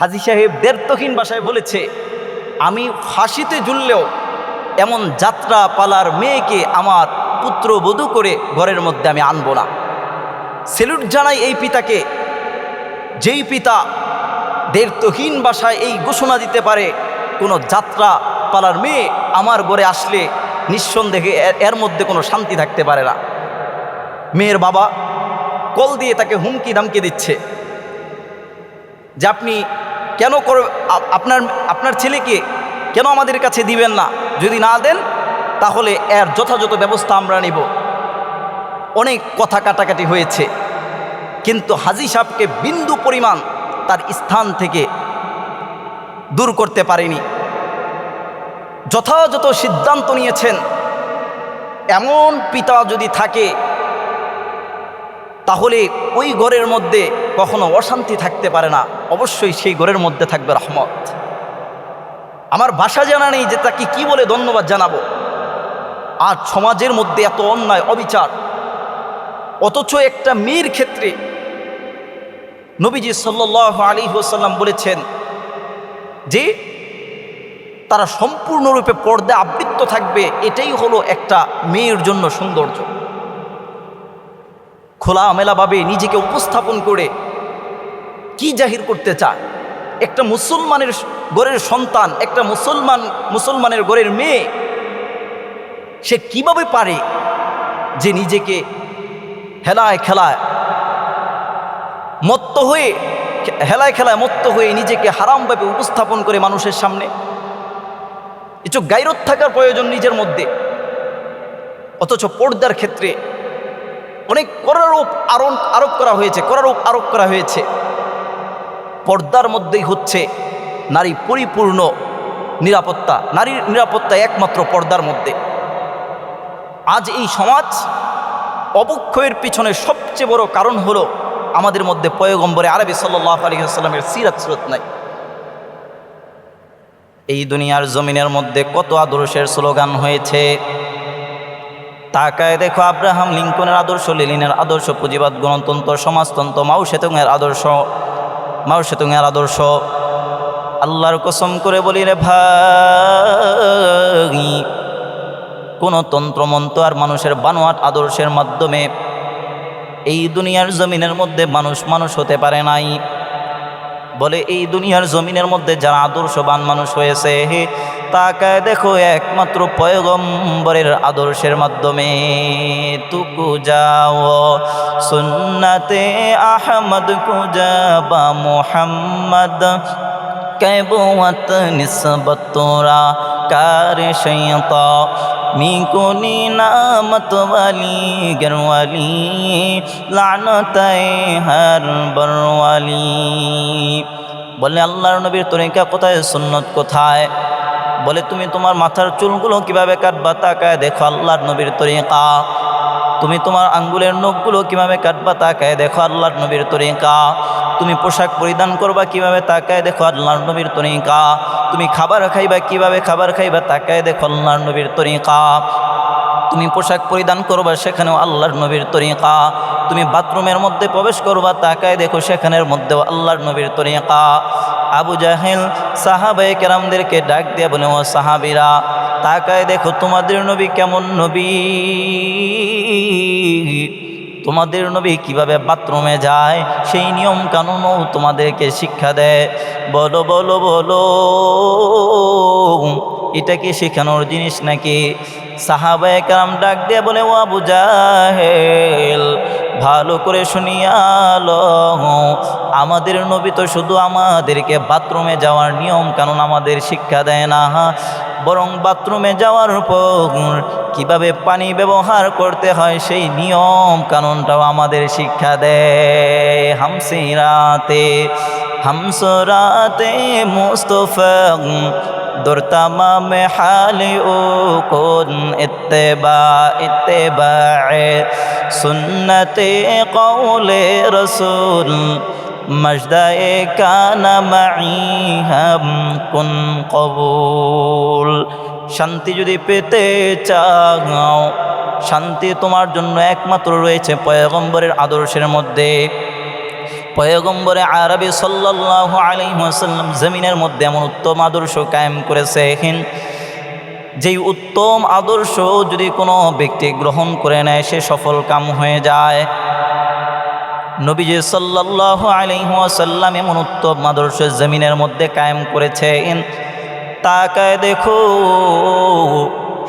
হাজি সাহেব দেড়তহীন ভাষায় বলেছে, আমি ফাঁসিতে ঝুললেও এমন যাত্রা পালার মেয়েকে আমার পুত্রবধূ করে ঘরের মধ্যে আমি আনব না। সেলুট জানাই এই পিতাকে, যেই পিতা দেড়তহীন ভাষায় এই ঘোষণা দিতে পারে, কোনো যাত্রা পালার মেয়ে আমার ঘরে আসলে নিঃসন্দেহে এর মধ্যে কোনো শান্তি থাকতে পারে না। মেয়ের বাবা কল দিয়ে তাকে হুমকি ধামকি দিচ্ছে। যে আপনি কেন করে আপনার আপনার ছেলেকে কেন আমাদের কাছে দিবেন না? যদি না দেন, তাহলে এর যথাযথ ব্যবস্থা আমরা নিব। অনেক কথা কাটাকাটি হয়েছে। কিন্তু হাজি সাহেবকে বিন্দু পরিমাণ তার স্থান থেকে দূর করতে পারেনি। যথাযথ সিদ্ধান্ত নিয়েছেন। এমন পিতা যদি থাকে, তাহলে ওই ঘরের মধ্যে কখনো অশান্তি থাকতে পারে না। অবশ্যই সেই ঘরের মধ্যে থাকবে রহমত। আমার ভাষা জানা নেই যে তাকে কি বলে ধন্যবাদ জানাব। আর সমাজের মধ্যে এত অন্যায়, অবিচার, অথচ একটা মেয়ের ক্ষেত্রে নবীজি সাল্লাহ আলী ওসাল্লাম বলেছেন যে তারা সম্পূর্ণরূপে পর্দা আবৃত্ত থাকবে, এটাই হলো একটা মেয়ের জন্য সৌন্দর্য। খোলামেলাভাবে নিজেকে উপস্থাপন করে কি জাহির করতে চায়? একটা মুসলমানের ঘরের সন্তান, একটা মুসলমান, মুসলমানের ঘরের মেয়ে, সে কীভাবে পারে যে নিজেকে হেলায় খেলায় মত্ত হয়ে, হেলায় খেলায় মত্ত হয়ে নিজেকে হারামভাবে উপস্থাপন করে মানুষের সামনে? কিছু গাইরত থাকার প্রয়োজন নিজের মধ্যে। অথচ পর্দার ক্ষেত্রে অনেক করারূপ আরোপ আরোপ করা হয়েছে, করারূপ আরোপ করা হয়েছে। পর্দার মধ্যেই হচ্ছে নারী পরিপূর্ণ নিরাপত্তা নারীর নিরাপত্তা একমাত্র পর্দার মধ্যে। আজ এই সমাজ অবক্ষয়ের পিছনে সবচেয়ে বড় কারণ হলো আমাদের মধ্যে পয়গম্বরে আরবি সাল্লাহ আলহিহাস্লামের সিরাত সুরত নাই। এই দুনিয়ার জমিনের মধ্যে কত আদর্শের স্লোগান হয়েছে? তাকায় দেখো আব্রাহাম লিঙ্কনের আদর্শ লেলিনের আদর্শ, পুঁজিবাদ, গণতন্ত্র, সমাজতন্ত্র মাউ সেতুংয়ের আদর্শ মাউ সেতুংয়ের আদর্শ। আল্লাহর কসম করে বলি রে ভাই, কোনো তন্ত্রমন্ত্র আর মানুষের বানোয়াট আদর্শের মাধ্যমে এই দুনিয়ার জমিনের মধ্যে মানুষ মানুষ হতে পারে নাই। বলে এই দুনিয়ার জমিনের মধ্যে যারা আদর্শবান মানুষ হয়েছে তাকায় দেখো একমাত্র পয়গম্বরের আদর্শের মাধ্যমে। তুকু যাও, সুন্নাতে আহমদ কুজা বা মোহাম্মদ। কেবত নিসবতোরা কার শৈতা মিকুনি নামত ওয়ালি গরওয়ালি লানতায় হার বরওয়ালি বলে আল্লাহর নবীর তরিকা কোথায়, সুন্নত কোথায়? বলে, তুমি তোমার মাথার চুলগুলো কীভাবে কাটবা তাকায় দেখো আল্লাহর নবীর তরিকা। তুমি তোমার আঙ্গুলের নখগুলো কীভাবে কাটবা তাকায় দেখো আল্লাহর নবীর তরিকা। তুমি পোশাক পরিধান করবা কীভাবে তাকায় দেখো আল্লাহর নবীর তরিকা। তুমি খাবার খাইবা কীভাবে খাবার খাইবা তাকায় দেখো আল্লাহর নবীর তরিকা। তুমি পোশাক পরিধান করবা সেখানেও আল্লাহর নবীর তরিকা। তুমি বাথরুমের মধ্যে প্রবেশ করবা তাকায় দেখো সেখানের মধ্যেও আল্লাহর নবীর তরিকা। আবু জাহেল সাহাবায়ে কেরামদেরকে ডাক দিয়ে বলে, ও সাহাবিরা, তাকায় দেখো তোমাদের নবী কেমন নবী। তোমাদের নবী কীভাবে বাথরুমে যায়, সেই নিয়ম কানুনও তোমাদেরকে শিক্ষা দেয়। বলো বলো বলো, এটা কি শেখানোর জিনিস নাকি? সাহাবায়ে কারাম ডাক দিয়ে বলে, ও আবু জাহেল ভালো করে শুনিয়ালো আমাদের নবী তো শুধু আমাদেরকে বাথরুমে যাওয়ার নিয়ম কানুন আমাদের শিক্ষা দেয় না। বরং বাথরুমে যাওয়ার পর কীভাবে পানি ব্যবহার করতে হয় সেই নিয়ম কানুনটাও আমাদের শিক্ষা দেয়। হামসি হামসিরাতে হামসরাতে মুস্তফা দর তমাম হালি ও কোন ইত্তেবা ইত্তেবা সুন্নতে কৌলে রসুল, মজদায়ে কানা হাম কুন কবুল। শান্তি যদি পেতে চাও, শান্তি তোমার জন্য একমাত্র রয়েছে পয়গম্বরের আদর্শের মধ্যে। পয়গম্বরে আরবি সাল্লাহ আলাইসাল্লাম জমিনের মধ্যে এমন উত্তম আদর্শ কায়েম করেছেন যেই উত্তম আদর্শ যদি কোনো ব্যক্তি গ্রহণ করে নেয়, সে সফল কাম হয়ে যায়। নবীজি সাল্লাহ আলাইসাল্লাম এমন উত্তম আদর্শ জমিনের মধ্যে কায়েম করেছেন তাকায় দেখো,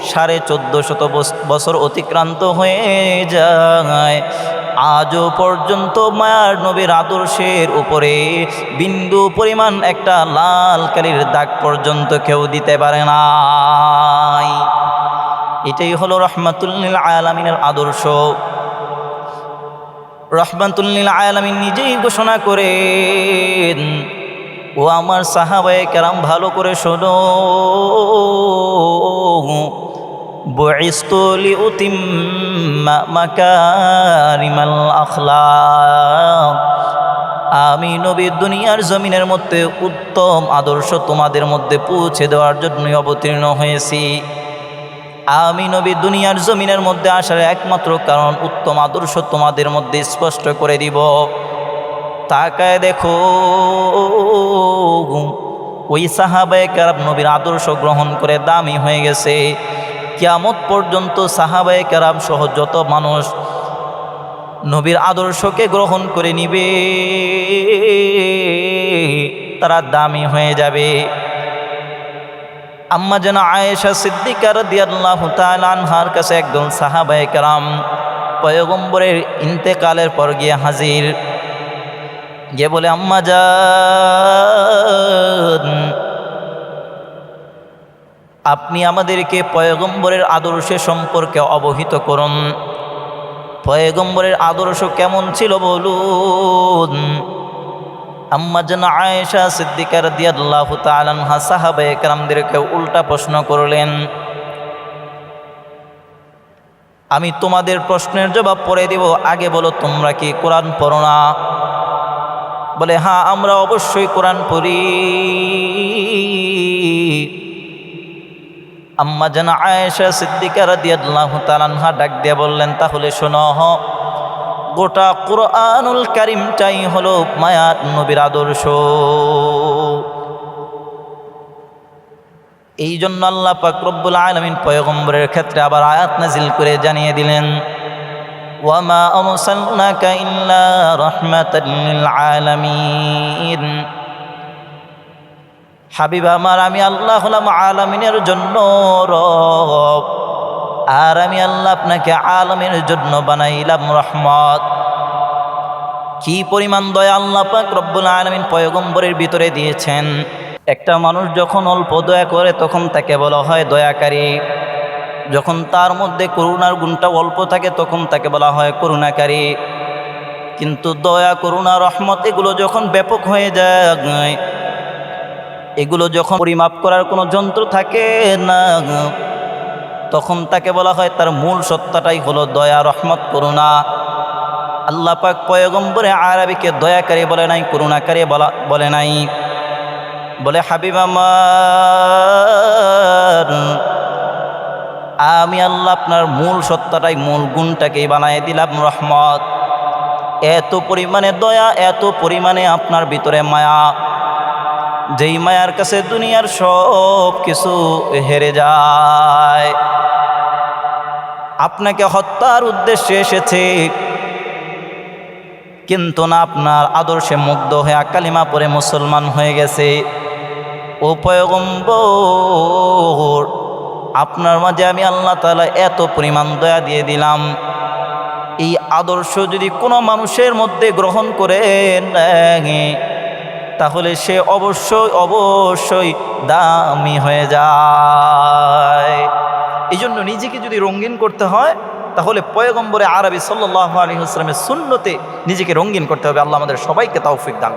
সাড়ে চোদ্দ শত বছর অতিক্রান্ত হয়ে যায়। আজও পর্যন্ত মায়ার নবীর আদর্শের উপরে বিন্দু পরিমাণ একটা লাল কালির দাগ পর্যন্ত কেউ দিতে পারে নাই। এটাই হলো রহমাতুল্লিল আলামিনের আদর্শ। রহমাতুল্লিল আলামিন নিজেই ঘোষণা করেন, ও আমার সাহাবায়ে কেরাম, ভালো করে শোনো। বয়স্তলি উতিম্মা মাকারিমাল আখলাক। আমি নবী দুনিয়ার জমিনের মধ্যে উত্তম আদর্শ তোমাদের মধ্যে পৌঁছে দেওয়ার জন্যই অবতীর্ণ হয়েছি। আমি নবী দুনিয়ার জমিনের মধ্যে আসার একমাত্র কারণ উত্তম আদর্শ তোমাদের মধ্যে স্পষ্ট করে দিব। তাকায় দেখো, ওই সাহাবায় কারাব নবীর আদর্শ গ্রহণ করে দামি হয়ে গেছে। কিয়ামত পর্যন্ত সাহাবায় কারাম সহ যত মানুষ নবীর আদর্শকে গ্রহণ করে নিবে, তারা দামি হয়ে যাবে। আম্মা যেন আয়েশা সিদ্দিকার দিয়াল্লাহ কাছে একদম সাহাবায় কারাম পয়গম্বরের ইন্তেকালের পর গিয়ে হাজির। গিয়ে বলে, আম্মা যান আপনি আমাদেরকে পয়গম্বরের আদর্শ সম্পর্কে অবহিত করুন। পয়গম্বরের আদর্শ কেমন ছিল বলুন। যেন আয়েশা সিদ্দিকার দিয়াল্লাহ সাহাবে একরামদেরকে উল্টা প্রশ্ন করলেন, আমি তোমাদের প্রশ্নের জবাব পরে দিব, আগে বলো তোমরা কি কোরআন পড়ো না? বলে হ্যাঁ আমরা অবশ্যই কোরআন পড়ি। আম্মা যেন আয়েশা সিদ্দিকার দিয়াল্লাহ তালানহা ডাক দিয়ে বললেন, তাহলে শোনো, গোটা কোরআনুল কারিমটাই হলো মায়াত নবীর আদর্শ। এই জন্য আল্লাহ পাক রব্বুল আলমিন পয়গম্বরের ক্ষেত্রে আবার আয়াত নাজিল করে জানিয়ে দিলেন, ওয়ামা ইল্লা রহমাতাল লিল আলামিন। হাবিব আমার, আমি আল্লাহ হলাম আলামিনের জন্য রব। আর আমি আল্লাহ আপনাকে আলমের জন্য বানাইলাম রহমত। কি পরিমাণ দয়া আল্লাহ পাক রব্বুল আলমিন পয়গম্বরের ভিতরে দিয়েছেন। একটা মানুষ যখন অল্প দয়া করে, তখন তাকে বলা হয় দয়াকারী। যখন তার মধ্যে করুণার গুণটা অল্প থাকে, তখন তাকে বলা হয় করুণাকারী। কিন্তু দয়া, করুণা, রহমত, এগুলো যখন ব্যাপক হয়ে যায় এগুলো যখন পরিমাপ করার কোনো যন্ত্র থাকে না, তখন তাকে বলা হয় তার মূল সত্তাটাই হলো দয়া, রহমত, করুণা। আল্লাহ পাক পয়গম্বরে আরবিকে দয়াকারী বলে নাই করুণাকারী বলা, বলে নাই। বলে, হাবিব আমার আমি আল্লাহ আপনার মূল সত্তাটাই, মূল গুণটাকেই বানাই দিলাম, রহমত। এত পরিমাণে দয়া, এত পরিমাণে আপনার ভিতরে মায়া। যেই মায়ার কাছে দুনিয়ার সব কিছু হেরে যায়। আপনাকে হত্যার উদ্দেশ্যে এসেছে, কিন্তু না আপনার আদর্শে মুগ্ধ হয়ে কালিমা পরে মুসলমান হয়ে গেছে। ও পয়গম্বর, আপনার মাঝে আমি আল্লাহ তালা এত পরিমাণ দয়া দিয়ে দিলাম। এই আদর্শ যদি কোনো মানুষের মধ্যে গ্রহণ করে তাহলে সে অবশ্যই অবশ্যই দামি হয়ে যায়। এই জন্য নিজেকে যদি রঙিন করতে হয়, তাহলে পয়গম্বরে আরবি সাল্লাহ আলী আসলামের শূন্যতে নিজেকে রঙিন করতে হবে। আল্লাহ আমাদের সবাইকে তৌফিক দান